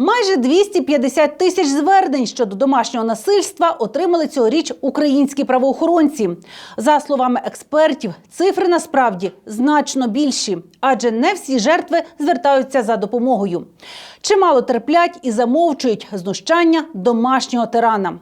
Майже 250 тисяч звернень щодо домашнього насильства отримали цьогоріч українські правоохоронці. За словами експертів, цифри насправді значно більші, адже не всі жертви звертаються за допомогою. Чимало терплять і замовчують знущання домашнього тирана.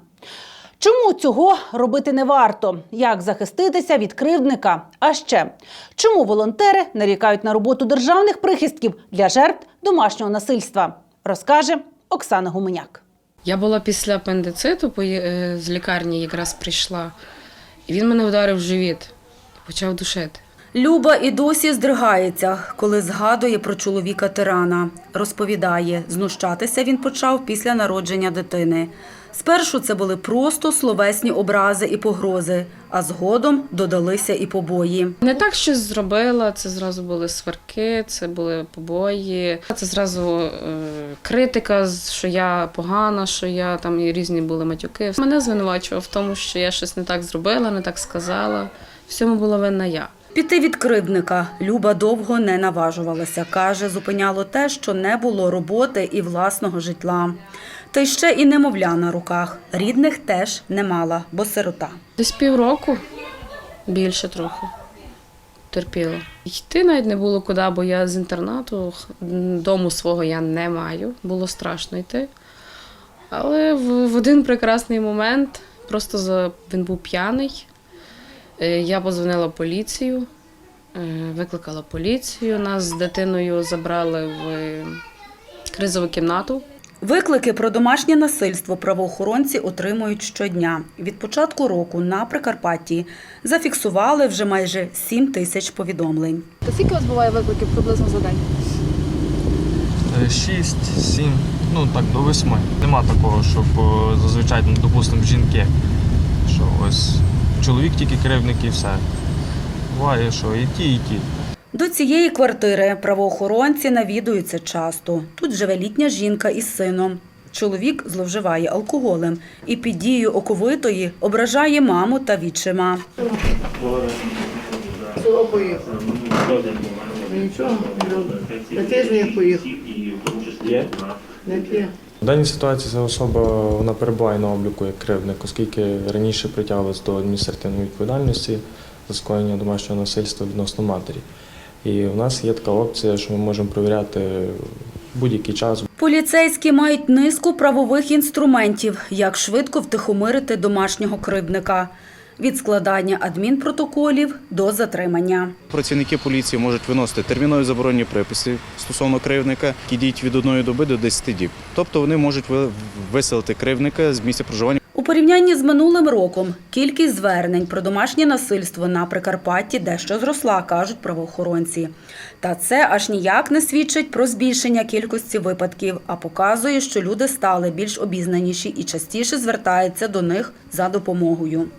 Чому цього робити не варто? Як захиститися від кривдника? А ще чому волонтери нарікають на роботу державних прихистків для жертв домашнього насильства? Розкаже Оксана Гуменяк. Я була після апендициту, е, з лікарні якраз прийшла, і він мене вдарив в живіт і почав душити. Люба і досі здригається, коли згадує про чоловіка тирана. Розповідає, знущатися він почав після народження дитини. Спершу це були просто словесні образи і погрози, а згодом додалися і побої. Не так щось зробила, це зразу були сварки, це були побої, це зразу е, критика, що я погана, що я там і різні були матюки. Мене звинувачував в тому, що я щось не так зробила, не так сказала. Всьому була винна я. Піти від кривдника Люба довго не наважувалася. Каже, зупиняло те, що не було роботи і власного житла. Та й ще і немовля на руках. Рідних теж не мала, бо сирота. Десь півроку, більше трохи. Терпіла. Йти навіть не було куди, бо я з інтернату, дому свого я не маю. Було страшно йти. Але в, один прекрасний момент, просто він був п'яний. Е, Я позвонила поліцію, е, викликала поліцію. Нас з дитиною забрали в е, кризову кімнату. Виклики про домашнє насильство правоохоронці отримують щодня. Від початку року на Прикарпатті зафіксували вже майже 7 тисяч повідомлень. Та скільки у вас буває викликів приблизно за день? 6, 7, ну так до 8. Нема такого, щоб е, зазвичай, допустимо, жінки, що ось чоловік тільки кривник і все. Буває, що і ті, і ті. До цієї квартири правоохоронці навідуються часто. Тут живе літня жінка із сином. Чоловік зловживає алкоголем і під дією оковитої ображає маму та відчима. Нічого, на тиждень поїхав. В даній ситуації ця особа вона перебуває на обліку як кривдник, оскільки раніше притягувалась до адміністративної відповідальності за скоєння домашнього насильства відносно матері. І в нас є така опція, що ми можемо перевіряти будь-який час, Поліцейські мають низку правових інструментів, як швидко втихомирити домашнього кривдника. Від складання адмінпротоколів до затримання. Працівники поліції можуть виносити термінові заборонні приписи стосовно кривдника, які діють від одної доби до 10 діб. Тобто вони можуть ви- виселити кривдника з місця проживання. У порівнянні з минулим роком кількість звернень про домашнє насильство на Прикарпатті дещо зросла, кажуть правоохоронці. Та це аж ніяк не свідчить про збільшення кількості випадків, а показує, що люди стали більш обізнаніші і частіше звертаються до них за допомогою.